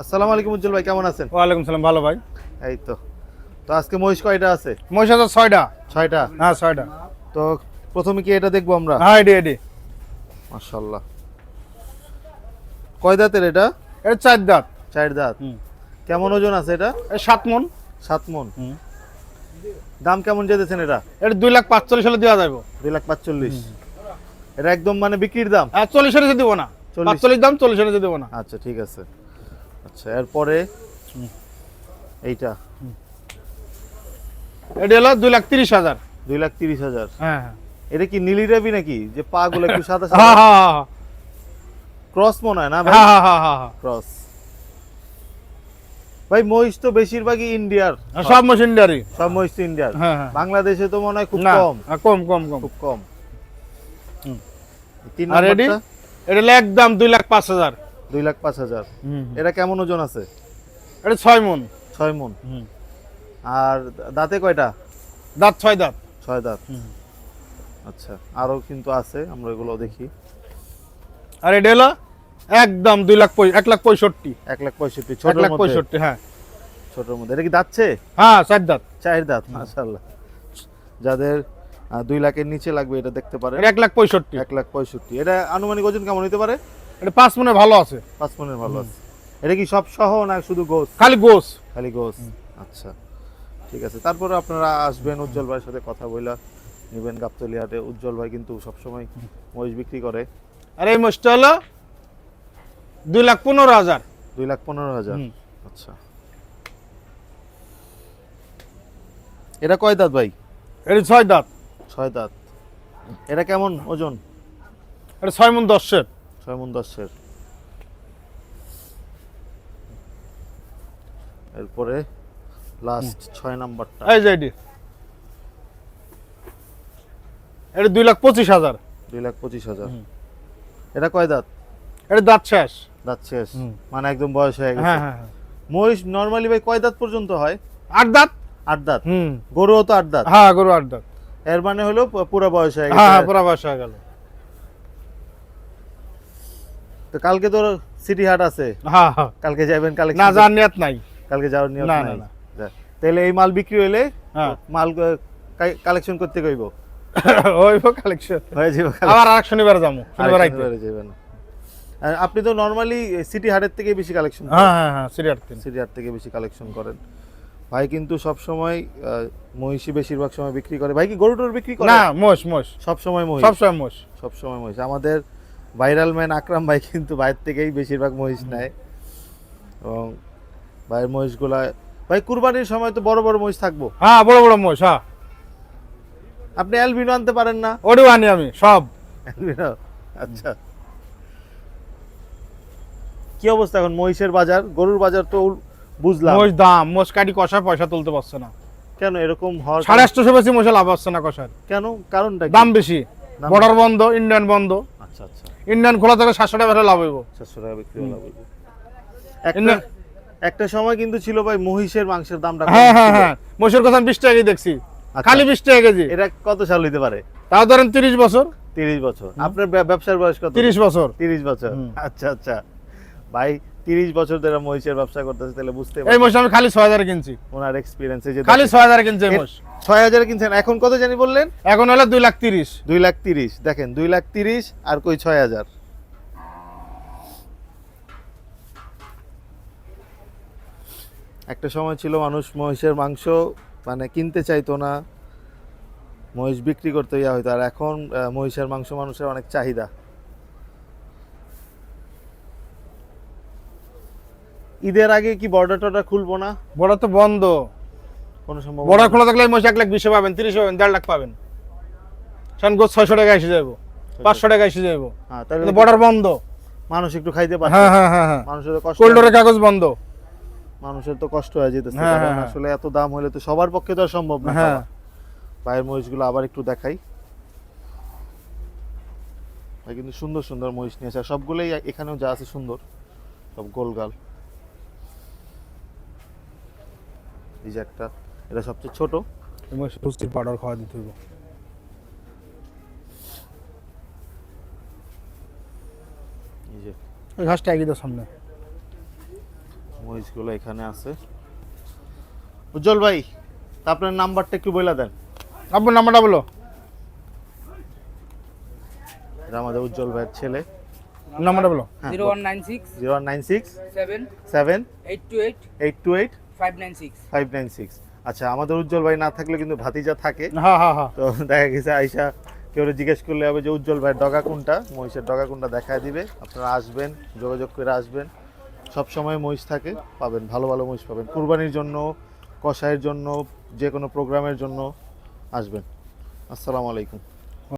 আসসালামু আলাইকুম উজ্জ্বল ভাই কেমন আছেন? ওয়ালাইকুম সালাম ভালো ভাই। এই তো। তো আজকে মহিষ কয়টা আছে? মহিষ আছে ছয়টা। ছয়টা? হ্যাঁ ছয়টা। তো প্রথমে কি এটা দেখব আমরা? হ্যাঁ এডি এডি মাশাল্লাহ কয় দাঁতের এটা? এটা চার দাঁত। চার দাঁত। কেমন ওজন আছে এটা? সাত মন। সাত মন। হুম। দাম কেমন যেতেছেন এটা? এটা দুই লাখ পাঁচচল্লিশ হলে দেওয়া যাবে দুই লাখ পাঁচচল্লিশ। এটা একদম মানে বিক্রির দাম? হ্যাঁ চল্লিশ হলে দিব না। চল্লিশ। দাম চল্লিশ হলে দিব না। আচ্ছা ঠিক আছে। আচ্ছা এরপরে? এইটা? এটি হলো দুই লাখ তিরিশ হাজার। দুই লাখ তিরিশ হাজার? হ্যাঁ হ্যাঁ। এটা কি নীলি রাবি নাকি? যে পা গুলো একটু সাদা সাদা? ক্রস মনে হয় না ভাই? হ্যাঁ হ্যাঁ হ্যাঁ হ্যাঁ ক্রস ভাই মহিষ তো বেশিরভাগই ইন্ডিয়ার। সব মেশিন ডারি সব মহিষ তো ইন্ডিয়ার। বাংলাদেশে তো মনে হয় খুব কম। কম কম কম। খুব কম। আর এডি এটা? একদম দুই লাখ পাঁচ হাজার। দুই লাখ পাঁচ হাজার। এটা কেমন ওজন আছে? এটা ছয় মন। ছয় মন। আর দাঁতে কয়টা? দাঁত ছয় দাঁত। ছয় দাঁত। আচ্ছা আরও কিন্তু আছে আমরা এগুলো দেখি। আর এটা হলো একদম দুই লাখ এক লাখ পঁয়ষট্টি। এক লাখ পঁয়ষট্টি এক লাখ পঁয়ষট্টি হ্যাঁ। ছোটর মধ্যে। এটা কি দাঁতছে হ্যাঁ চার দাঁত। চার দাঁত মাশাল্লাহ যাদের দুই লাখের নিচে লাগবে এটা দেখতে পারে এক লাখ পঁয়ষট্টি। এক লাখ পঁয়ষট্টি। এটা আনুমানিক ওজন কেমন হতে পারে? এটা পাঁচ মনে ভালো আছে। পাঁচ মনের ভালো আছে। এটা কি সব সহ না শুধু গোস? খালি গোস। খালি গোস? আচ্ছা ঠিক আছে। তারপরে আপনারা আসবেন উজ্জ্বল ভাইয়ের সাথে কথা বইলা নেবেন গাবতলি হাটে উজ্জ্বল ভাই কিন্তু সবসময় মহিষ বিক্রি করে। আর এই মোষটা হলো দুই লাখ পনেরো হাজার। দুই লাখ পনেরো হাজার? আচ্ছা। এটা কয় দাঁত ভাই? এটা ছয় দাঁত। ছয় দাঁত। এটা কেমন ওজন? এটা ছয় মন দশের। ছয় মন দশের এরপরে লাস্ট ছয় নাম্বারটা। এই যে এটি। এটা দুই লাখ পঁচিশ হাজার। দুই লাখ পঁচিশ হাজার। এটা কয় দাঁত? এটা দাঁত শেষ। দাঁত শেষ। মানে একদম বয়স হয়ে গেছে। হ্যাঁ হ্যাঁ হ্যাঁ। মহিষ নর্মালি ভাই কয় দাঁত পর্যন্ত হয়? আট দাঁত? আট দাঁত। হুম। গরুও তো আট দাঁত। হ্যাঁ গরু আট দাঁত। এর মানে হলো পুরো বয়স হয়ে হ্যাঁ গেছে। হ্যাঁ পুরা বয়স হয়ে গেল। তো কালকে তো সিটি হাট আছে। হ্যাঁ হ্যাঁ। কালকে যাবেন না কালেকশন যার নিয়ত নাই। কালকে যাওয়ার নিয়ত না, না, না। তাহলে এই মাল বিক্রি হইলে হ্যাঁ। মাল কালেকশন করতে কইব? ওই কালেকশন হয়ে যাবে আবার আরেক শনিবার যাব। শনিবার আইতে। বেড়ে যাবে না। আর আপনি তো নর্মালি সিটি হাটের থেকে বেশি কালেকশন হ্যাঁ হ্যাঁ হ্যাঁ সিরিয়ার তিন সিটি হাট থেকে বেশি কালেকশন করেন। ভাই কিন্তু সব সময় মহিষী বেশিরভাগ সময় বিক্রি করে। ভাই কি গরু টরু বিক্রি করে? না মোষ মোষ সব সময় মহিষ? সবসময় মোষ সব সময় মহিষ। আমাদের ভাইরাল ম্যান আকরাম ভাই কিন্তু বাইরে থেকেই বেশিরভাগ মহিষ নেয়। এবং ভাইয়ের মহিষগুলা ভাই কুরবানির সময় তো বড় বড় মহিষ থাকব। হ্যাঁ বড় বড় মোষ হ্যাঁ। আপনি অ্যালবিনো আনতে পারেন না? ওটিও আনি আমি সব। অ্যালবিনো? আচ্ছা। কি অবস্থা এখন? মহিষের বাজার গরুর বাজার তো বুঝলাম। মোষ দাম মোষ কাটি কষা পয়সা তুলতে পারছে না। কেন? এরকম হওয়ার সাড়ে আটশোশো বেশি মোষে লাভ হচ্ছে না কষার কেন? কারণটা দাম বেশি। বর্ডার বন্ধ ইন্ডিয়ান বন্ধ। আচ্ছা আচ্ছা। ইন্ডিয়ান খোলা থেকে সাতশো টাকা লাভ হইব। চারশো টাকা বিক্রি হলো না। একটা সময় কিন্তু ছিল ভাই মহিষের মাংসের দামটা হ্যাঁ হ্যাঁ হ্যাঁ। মোষের কথা বিশ টাকা কেজি দেখছি। আচ্ছা। খালি বিশ টাকা কেজি। এটা কত সাল হইতে পারে? তাও ধরেন তিরিশ বছর। তিরিশ বছর। আপনার ব্যবসার বয়স কত? তিরিশ বছর। তিরিশ বছর। আচ্ছা আচ্ছা। ভাই তিরিশ বছর ধরে মহিষের ব্যবসা করতেছে তাহলে বুঝতে এই মহিষ আমি খালি ছয় হাজার কিনছি। ওনার এক্সপিরিয়েন্সে খালি ছয় হাজার কিনছে মোষ ছয় হাজারে কিনছেন। এখন কত জানি বললেন? এখন হলো দুই লাখ তিরিশ। দুই লাখ তিরিশ। দেখেন দুই লাখ তিরিশ আর কই ছয় হাজার। একটা সময় ছিল মানুষ মহিষের মাংস মানে কিনতে চাইতো না মহিষ বিক্রি করতে ইয়া হইতো। আর এখন মহিষের মাংস মানুষের অনেক চাহিদা। ঈদের আগে কি বর্ডার টর্ডার খুলবো না? বড় তো বন্ধ। কোনো সম্ভব বড় খোলা থাকলে মোষ এক লাখ বিশে পাবেন তিরিশে পাবেন দেড় লাখ পাবেন। সেখান গোছ ছয়শো টাকা এসে যাব পাঁচশো টাকা এসে যাব তাহলে বর্ডার বন্ধ। মানুষ একটু খাইতে পারছে। হ্যাঁ হ্যাঁ হ্যাঁ হ্যাঁ। মানুষের কষ্ট কোল্ডোরের কাগজ বন্ধ। মানুষের তো কষ্ট হয়ে যেতেছে। আসলে এত দাম হলে তো সবার পক্ষে তো সম্ভব না হ্যাঁ। পায়ের মহিষগুলো আবার একটু দেখাই। ভাই কিন্তু সুন্দর সুন্দর মহিষ নিয়েছে সবগুলোই এখানেও যা আছে সুন্দর সব গোলগাল এই যে একটা। এটা সবচেয়ে ছোট। মোষ পুষ্টির পাউডার খাওয়া দিতে হইব এই যে। ওই ঘাসটা একই তো সামনে। মহিষগুলো এখানে আছে। উজ্জ্বল ভাই আপনার নাম্বারটা একটু বলে দেন। আপনার নাম্বারটা বলো। এটা আমাদের উজ্জ্বল ভাইয়ের ছেলে। নাম্বারটা বলো। হ্যাঁ zero one nine six zero one nine six seven seven eight two eight eight two eight five nine six. Five nine six. আচ্ছা আমাদের উজ্জ্বল ভাই না থাকলে কিন্তু ভাতিজা থাকে। হ্যাঁ হ্যাঁ হ্যাঁ তো দেখা গেছে আইসা কেউ জিজ্ঞেস করলে হবে যে উজ্জ্বল ভাইয়ের ডগা কোনটা? মহিষের ডগা কোনটা দেখা দিবে। আপনারা আসবেন যোগাযোগ করে আসবেন। সব সময় মহিষ থাকে পাবেন ভালো ভালো মহিষ পাবেন। কুরবানির জন্য কষাইয়ের জন্য যে কোনো প্রোগ্রামের জন্য আসবেন। আসসালামু আলাইকুম।